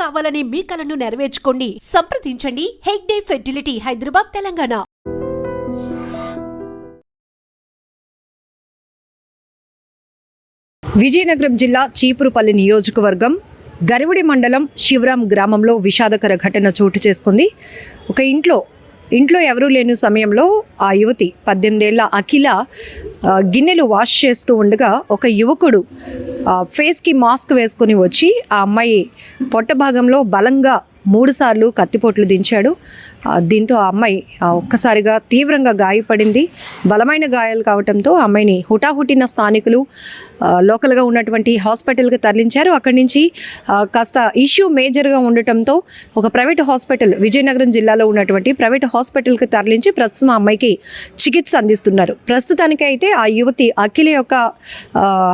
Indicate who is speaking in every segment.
Speaker 1: కావాలనే మీ కలను నెరవేర్చుకోండి. సంప్రదించండి. హెగ్డే ఫెర్టిలిటీ హైదరాబాద్ తెలంగాణ.
Speaker 2: విజయనగరం జిల్లా చీపురుపల్లి నియోజకవర్గం గరివిడి మండలం శివరాం గ్రామంలో విషాదకర ఘటన చోటు చేసుకుంది. ఒక ఇంట్లో ఇంట్లో ఎవరూ లేని సమయంలో ఆ యువతి పద్దెనిమిదేళ్ళ అఖిల గిన్నెలు వాష్ చేస్తూ ఉండగా ఒక యువకుడు ఫేస్కి మాస్క్ వేసుకొని వచ్చి ఆ అమ్మాయి పొట్ట భాగంలో బలంగా మూడుసార్లు కత్తిపోట్లు దించాడు. దీంతో ఆ అమ్మాయి ఒక్కసారిగా తీవ్రంగా గాయపడింది. బలమైన గాయాలు కావడంతో అమ్మాయిని హుటాహుటిన స్థానికులు లోకల్గా ఉన్నటువంటి హాస్పిటల్కి తరలించారు. అక్కడి నుంచి కాస్త ఇష్యూ మేజర్గా ఉండటంతో ఒక ప్రైవేట్ హాస్పిటల్ విజయనగరం జిల్లాలో ఉన్నటువంటి ప్రైవేట్ హాస్పిటల్కి తరలించి ప్రస్తుతం అమ్మాయికి చికిత్స అందిస్తున్నారు. ప్రస్తుతానికి అయితే ఆ యువతి అఖిల యొక్క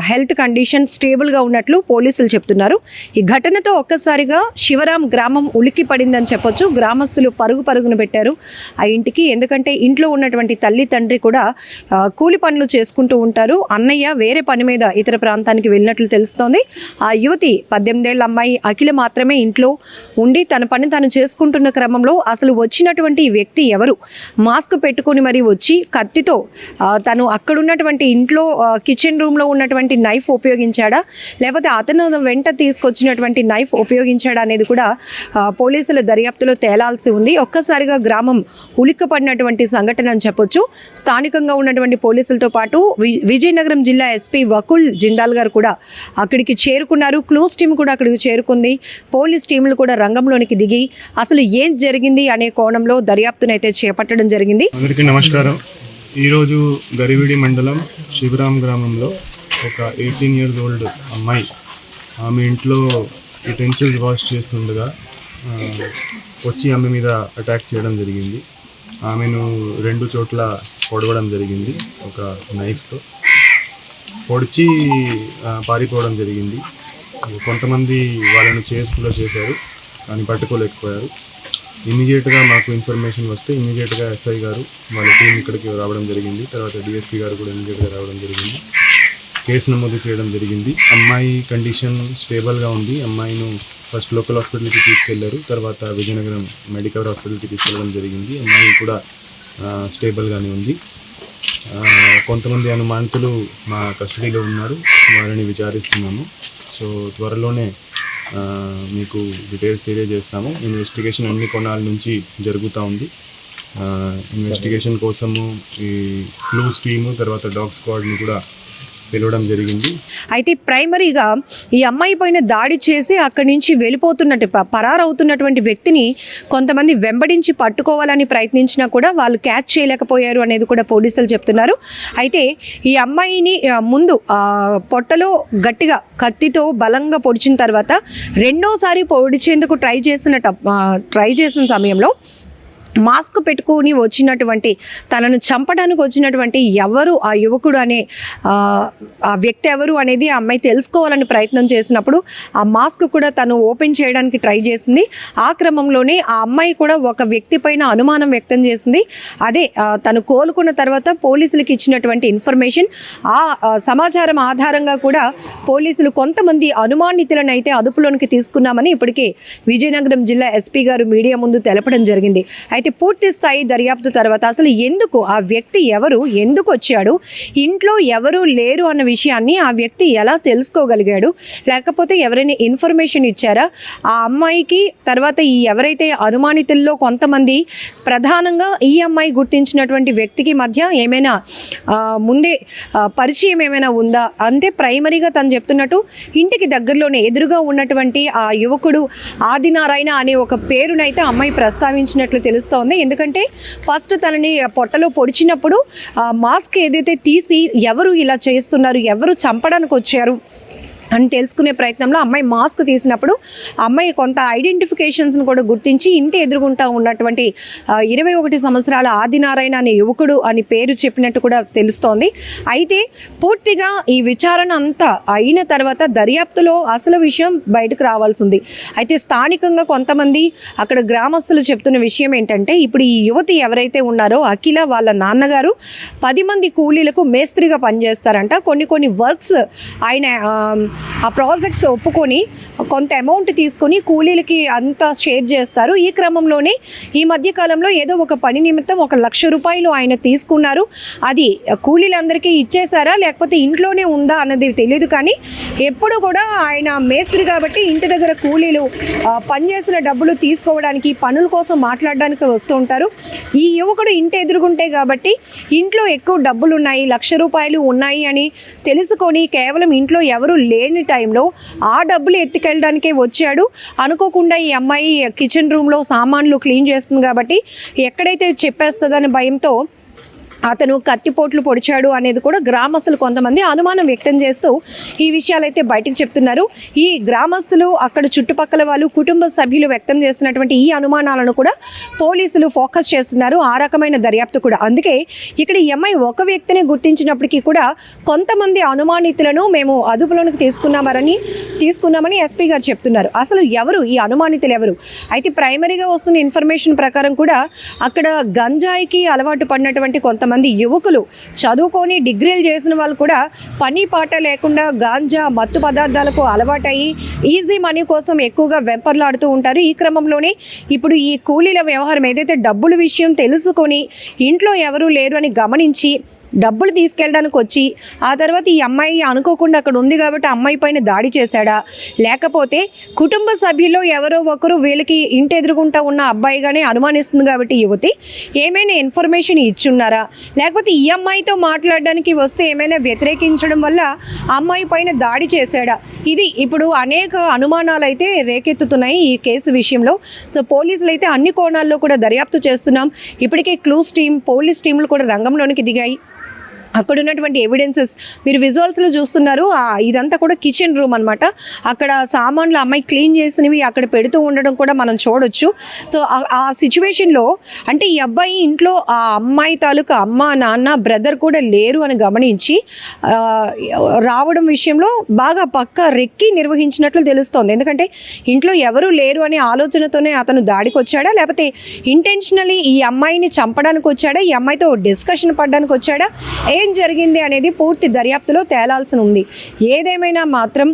Speaker 2: హెల్త్ కండిషన్ స్టేబుల్గా ఉన్నట్లు పోలీసులు చెప్తున్నారు. ఈ ఘటనతో ఒక్కసారిగా శివరాం గ్రామం ఉలిక్కి పడిందని చెప్పొచ్చు. గ్రామస్తులు పరుగు అరుగున పెట్టారు. ఆ ఇంటికి ఎందుకంటే ఇంట్లో ఉన్నటువంటి తల్లి తండ్రి కూడా కూలి పనులు చేసుకుంటూ ఉంటారు. అన్నయ్య వేరే పని మీద ఇతర ప్రాంతానికి వెళ్ళినట్లు తెలుస్తోంది. ఆ యువతి పద్దెనిమిదేళ్ళ అమ్మాయి అఖిల మాత్రమే ఇంట్లో ఉండి తన పని తాను చేసుకుంటున్న క్రమంలో అసలు వచ్చినటువంటి వ్యక్తి ఎవరు? మాస్క్ పెట్టుకొని మరి వచ్చి కత్తితో తను అక్కడున్నటువంటి ఇంట్లో కిచెన్ రూమ్లో ఉన్నటువంటి నైఫ్ ఉపయోగించాడా? లేకపోతే అతను వెంట తీసుకొచ్చినటువంటి నైఫ్ ఉపయోగించాడా అనేది కూడా పోలీసుల దర్యాప్తులో తేలాల్సి ఉంది. ఒక్కసారిగా గ్రామం ఉలిక్కపడినటువంటి సంఘటన అని చెప్పొచ్చు. స్థానికంగా ఉన్నటువంటి పోలీసులతో పాటు వి- విజయనగరం జిల్లా ఎస్పీ వకుల్ జిందాల్ గారు కూడా అక్కడికి చేరుకున్నారు. క్లూస్ టీం కూడా అక్కడికి చేరుకుంది. పోలీస్ టీంలు కూడా రంగంలోనికి దిగి అసలు ఏం జరిగింది అనే కోణంలో దర్యాప్తునైతే చేపట్టడం జరిగింది.
Speaker 3: అందరికీ నమస్కారం. ఈరోజు గరివిడి మండలం శివరాం గ్రామంలో ఒక ఎయిటీన్ ఇయర్స్ ఓల్డ్ అమ్మాయి. ఆమె ఇంట్లో యుటెన్సిల్స్ వాష్ చేస్తుండగా వచ్చి ఆమె మీద అటాక్ చేయడం జరిగింది. ఆమెను రెండు చోట్ల పొడవడం జరిగింది ఒక నైఫ్తో పొడిచి పారిపోవడం జరిగింది. కొంతమంది వాళ్ళను కూడా చేశారు కానీ పట్టుకోలేకపోయారు. ఇమీడియట్గా మాకు ఇన్ఫర్మేషన్ వస్తే ఇమీడియట్గా ఎస్ఐ గారు వాళ్ళ టీం ఇక్కడికి రావడం జరిగింది. తర్వాత డిఎస్పీ గారు కూడా ఇమీడియట్గా రావడం జరిగింది. కేసు నమోదు చేయడం జరిగింది. అమ్మాయి కండిషన్ స్టేబుల్గా ఉంది. అమ్మాయిను ఫస్ట్ లోకల్ హాస్పిటల్కి తీసుకెళ్ళారు. తర్వాత విజయనగరం మెడికల్ హాస్పిటల్కి తీసుకెళ్ళడం జరిగింది. అమ్మాయి కూడా స్టేబుల్గానే ఉంది. కొంతమంది అనుమానితులు మా కస్టడీలో ఉన్నారు. వారిని విచారిస్తున్నాము. సో త్వరలోనే మీకు డీటెయిల్స్ తెలియజేస్తాము. ఇన్వెస్టిగేషన్ అన్ని కోణాల నుంచి జరుగుతూ ఉంది. ఇన్వెస్టిగేషన్ కోసము ఈ క్లూస్ టీము తర్వాత డాగ్ స్క్వాడ్ని కూడా పిలవడం జరిగింది.
Speaker 2: అయితే ప్రైమరీగా ఈ అమ్మాయి పైన దాడి చేసి అక్కడి నుంచి వెళ్ళిపోతున్నట్టు పరారవుతున్నటువంటి వ్యక్తిని కొంతమంది వెంబడించి పట్టుకోవాలని ప్రయత్నించినా కూడా వాళ్ళు క్యాచ్ చేయలేకపోయారు అనేది కూడా పోలీసులు చెప్తున్నారు. అయితే ఈ అమ్మాయిని ముందు పొట్టలో గట్టిగా కత్తితో బలంగా పొడిచిన తర్వాత రెండోసారి పొడిచేందుకు ట్రై చేసిన ట్రై చేసిన సమయంలో మాస్క్ పెట్టుకొని వచ్చినటువంటి తనను చంపడానికి వచ్చినటువంటి ఎవరు ఆ యువకుడు అనే ఆ, వ్యక్తి ఎవరు అనేది ఆ అమ్మాయి తెలుసుకోవాలని ప్రయత్నం చేసినప్పుడు ఆ మాస్క్ కూడా తను ఓపెన్ చేయడానికి ట్రై చేసింది. ఆ క్రమంలోనే ఆ అమ్మాయి కూడా ఒక వ్యక్తి పైన అనుమానం వ్యక్తం చేసింది. అదే తను కోలుకున్న తర్వాత పోలీసులకు ఇచ్చినటువంటి ఇన్ఫర్మేషన్ ఆ, సమాచారం ఆధారంగా కూడా పోలీసులు కొంతమంది అనుమానితులను అయితే అదుపులోనికి తీసుకున్నామని ఇప్పటికే విజయనగరం జిల్లా ఎస్పీ గారు మీడియా ముందు తెలపడం జరిగింది. అయితే పూర్తి స్థాయి దర్యాప్తు తర్వాత అసలు ఎందుకు ఆ వ్యక్తి ఎవరు ఎందుకు వచ్చాడు ఇంట్లో ఎవరు లేరు అన్న విషయాన్ని ఆ వ్యక్తి ఎలా తెలుసుకోగలిగాడు లేకపోతే ఎవరైనా ఇన్ఫర్మేషన్ ఇచ్చారా? ఆ అమ్మాయికి తర్వాత ఈ ఎవరైతే అనుమానితుల్లో కొంతమంది ప్రధానంగా ఈ అమ్మాయి గుర్తించినటువంటి వ్యక్తికి మధ్య ఏమైనా ముందే పరిచయం ఏమైనా ఉందా? అంటే ప్రైమరీగా తను చెప్తున్నట్టు ఇంటికి దగ్గరలోనే ఎదురుగా ఉన్నటువంటి ఆ యువకుడు ఆదినారాయణ అనే ఒక పేరునైతే అమ్మాయి ప్రస్తావించినట్లు తెలుస్తోంది. ఎందుకంటే ఫస్ట్ తనని పొట్టలో పొడిచినప్పుడు ఆ మాస్క్ ఏదైతే తీసి ఎవరు ఇలా చేస్తున్నారు ఎవరు చంపడానికి వచ్చారు అని తెలుసుకునే ప్రయత్నంలో అమ్మాయి మాస్క్ తీసినప్పుడు అమ్మాయి కొంత ఐడెంటిఫికేషన్స్ను కూడా గుర్తించి ఇంటి ఎదురుగుంటా ఉన్నటువంటి ఇరవై ఒకటి సంవత్సరాల ఆదినారాయణ అనే యువకుడు అని పేరు చెప్పినట్టు కూడా తెలుస్తోంది. అయితే పూర్తిగా ఈ విచారణ అంతా అయిన తర్వాత దర్యాప్తులో అసలు విషయం బయటకు రావాల్సి ఉంది అయితే స్థానికంగా కొంతమంది అక్కడ గ్రామస్తులు చెప్తున్న విషయం ఏంటంటే ఇప్పుడు ఈ యువతి ఎవరైతే ఉన్నారో అఖిల వాళ్ళ నాన్నగారు పది మంది కూలీలకు మేస్త్రిగా పనిచేస్తారంట. కొన్ని కొన్ని వర్క్స్ ఆయన ఆ, ప్రాజెక్ట్స్ ఒప్పుకొని కొంత అమౌంట్ తీసుకొని కూలీలకి అంతా షేర్ చేస్తారు. ఈ క్రమంలోనే ఈ మధ్య కాలంలో ఏదో ఒక పని నిమిత్తం ఒక లక్ష రూపాయలు ఆయన తీసుకున్నారు. అది కూలీలందరికీ ఇచ్చేసారా లేకపోతే ఇంట్లోనే ఉందా అన్నది తెలియదు కానీ ఎప్పుడు కూడా ఆయన మేస్త్రి కాబట్టి ఇంటి దగ్గర కూలీలు పనిచేసిన డబ్బులు తీసుకోవడానికి పనుల కోసం మాట్లాడడానికి వస్తూ ఉంటారు. ఈ యువకుడు ఇంటి ఎదురుగుంటే కాబట్టి ఇంట్లో ఎక్కువ డబ్బులు ఉన్నాయి లక్ష రూపాయలు ఉన్నాయి అని తెలుసుకొని కేవలం ఇంట్లో ఎవరు లేని టైంలో ఆ డబ్బులు ఎత్తుకెళ్ళడానికే వచ్చాడు. అనుకోకుండా ఈ అమ్మాయి కిచెన్ రూమ్లో సామాన్లు క్లీన్ చేస్తుంది కాబట్టి ఎక్కడైతే చెప్పేస్తుందనే భయంతో అతను కత్తిపోట్లు పొడిచాడు అనేది కూడా గ్రామస్తులు కొంతమంది అనుమానం వ్యక్తం చేస్తూ ఈ విషయాలైతే బయటకు చెప్తున్నారు. ఈ గ్రామస్తులు అక్కడ చుట్టుపక్కల వాళ్ళు కుటుంబ సభ్యులు వ్యక్తం చేస్తున్నటువంటి ఈ అనుమానాలను కూడా పోలీసులు ఫోకస్ చేస్తున్నారు. ఆ రకమైన దర్యాప్తు కూడా. అందుకే ఇక్కడ ఈ ఒక వ్యక్తిని గుర్తించినప్పటికీ కూడా కొంతమంది అనుమానితులను మేము అదుపులోనికి తీసుకున్నామని తీసుకున్నామని ఎస్పీ గారు చెప్తున్నారు. అసలు ఎవరు? ఈ అనుమానితులు ఎవరు? అయితే ప్రైమరీగా వస్తున్న ఇన్ఫర్మేషన్ ప్రకారం కూడా అక్కడ గంజాయికి అలవాటు పడినటువంటి కొంతమంది యువకులు చదువుకొని డిగ్రీలు చేసిన వాళ్ళు కూడా పని పాట లేకుండా గాంజా మత్తు పదార్థాలకు అలవాటయ్యి ఈజీ మనీ కోసం ఎక్కువగా వెంపర్లాడుతూ ఉంటారు. ఈ క్రమంలోనే ఇప్పుడు ఈ కూలీల వ్యవహారం ఏదైతే డబ్బుల విషయం తెలుసుకొని ఇంట్లో ఎవరూ లేరు అని గమనించి డబ్బులు తీసుకెళ్ళడానికి వచ్చి ఆ తర్వాత ఈ అమ్మాయి అనుకోకుండా అక్కడ ఉంది కాబట్టి అమ్మాయి పైన దాడి చేశాడా? లేకపోతే కుటుంబ సభ్యుల్లో ఎవరో ఒకరు వీళ్ళకి ఇంటి ఎదురుగుంటా ఉన్న అబ్బాయిగానే అనుమానిస్తుంది కాబట్టి యువతి ఏమైనా ఇన్ఫర్మేషన్ ఇచ్చున్నారా? లేకపోతే ఈ అమ్మాయితో మాట్లాడడానికి వస్తే ఏమైనా వ్యతిరేకించడం వల్ల అమ్మాయి పైన దాడి చేశాడా? ఇది ఇప్పుడు అనేక అనుమానాలు అయితే రేకెత్తుతున్నాయి ఈ కేసు విషయంలో. సో పోలీసులు అయితే అన్ని కోణాల్లో కూడా దర్యాప్తు చేస్తున్నాం. ఇప్పటికే క్లూస్ టీం పోలీస్ టీంలు కూడా రంగంలోనికి దిగాయి. అక్కడ ఉన్నటువంటి ఎవిడెన్సెస్ మీరు విజువల్స్లో చూస్తున్నారు. ఇదంతా కూడా కిచెన్ రూమ్ అనమాట అక్కడ సామాన్లు అమ్మాయి క్లీన్ చేసినవి అక్కడ పెడుతూ ఉండడం కూడా మనం చూడొచ్చు. సో ఆ- సిచ్యువేషన్లో అంటే ఈ అబ్బాయి ఇంట్లో ఆ అమ్మాయి తాలూకా అమ్మ నాన్న బ్రదర్ కూడా లేరు అని గమనించి రావడం విషయంలో బాగా పక్క రెక్కి నిర్వహించినట్లు తెలుస్తోంది. ఎందుకంటే ఇంట్లో ఎవరు లేరు అనే ఆలోచనతోనే అతను దాడికి వచ్చాడా లేకపోతే ఇంటెన్షనలీ ఈ అమ్మాయిని చంపడానికి వచ్చాడా ఈ అమ్మాయితో డిస్కషన్ పడడానికి వచ్చాడా ఏ జరిగింది అనేది పూర్తి దర్యాప్తులో తేలాల్సి ఉంది ఏదేమైనా మాత్రం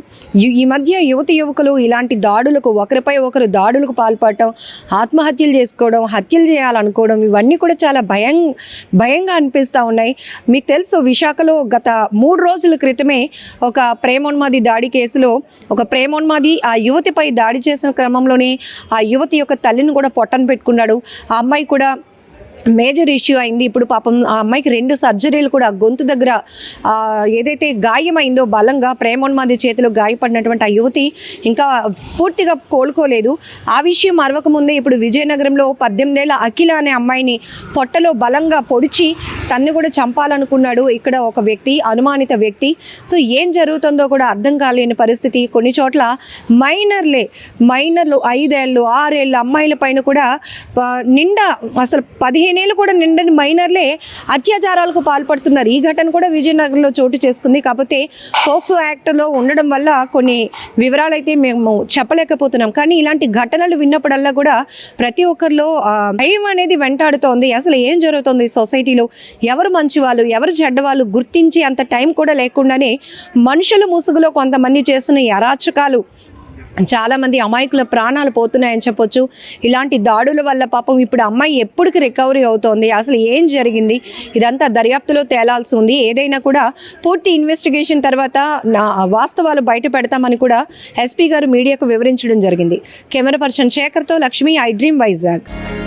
Speaker 2: ఈ మధ్య యువతి యువకులు ఇలాంటి దాడులకు ఒకరిపై ఒకరు దాడులకు పాల్పడటం ఆత్మహత్యలు చేసుకోవడం హత్యలు చేయాలనుకోవడం ఇవన్నీ కూడా చాలా భయం భయంగా అనిపిస్తూ ఉన్నాయి. మీకు తెలుసు విశాఖలో గత మూడు రోజుల క్రితమే ఒక ప్రేమోన్మాది దాడి కేసులో ఒక ప్రేమోన్మాది ఆ యువతిపై దాడి చేసిన క్రమంలోనే ఆ యువతి యొక్క తల్లిని కూడా పొట్టను పెట్టుకున్నాడు. ఆ అమ్మాయి కూడా మేజర్ ఇష్యూ అయింది. ఇప్పుడు పాపం ఆ అమ్మాయికి రెండు సర్జరీలు కూడా గొంతు దగ్గర ఏదైతే గాయమైందో బలంగా ప్రేమోన్మాది చేతిలో గాయపడినటువంటి ఆ యువతి ఇంకా పూర్తిగా కోలుకోలేదు. ఆ విషయం మరవకముందే ఇప్పుడు విజయనగరంలో పద్దెనిమిదేళ్ళ అఖిల అనే అమ్మాయిని పొట్టలో బలంగా పొడిచి తన్ని కూడా చంపాలనుకున్నాడు ఇక్కడ ఒక వ్యక్తి అనుమానిత వ్యక్తి. సో ఏం జరుగుతుందో కూడా అర్థం కాలేని పరిస్థితి. కొన్ని చోట్ల మైనర్లే మైనర్లు ఐదేళ్ళు ఆరేళ్ళు అమ్మాయిల పైన కూడా నిండా అసలు పదిహేనేళ్ళు కూడా నిండని మైనర్లే అత్యాచారాలకు పాల్పడుతున్నారు. ఈ ఘటన కూడా విజయనగరంలో చోటు చేసుకుంది. కాకపోతే పోక్సో యాక్ట్లో ఉండడం వల్ల కొన్ని వివరాలు అయితే మేము చెప్పలేకపోతున్నాం. కానీ ఇలాంటి ఘటనలు విన్నప్పుడల్లా కూడా ప్రతి ఒక్కరిలో భయం అనేది వెంటాడుతోంది. అసలు ఏం జరుగుతుంది సొసైటీలో? ఎవరు మంచివాళ్ళు ఎవరు చెడ్డవాళ్ళు గుర్తించి అంత టైం కూడా లేకుండానే మనుషుల ముసుగులో కొంతమంది చేస్తున్న అరాచకాలు చాలామంది అమాయకుల ప్రాణాలు పోతున్నాయని చెప్పొచ్చు. ఇలాంటి దాడుల వల్ల పాపం ఇప్పుడు అమ్మాయి ఎప్పటికి రికవరీ అవుతోంది? అసలు ఏం జరిగింది? ఇదంతా దర్యాప్తులో తేలాల్సి ఉంది. ఏదైనా కూడా పూర్తి ఇన్వెస్టిగేషన్ తర్వాత నా వాస్తవాలు బయట పెడతామని కూడా ఎస్పీ గారు మీడియాకు వివరించడం జరిగింది. కెమెరా పర్సన్ శేఖర్తో లక్ష్మి ఐ డ్రీమ్ వైజాగ్.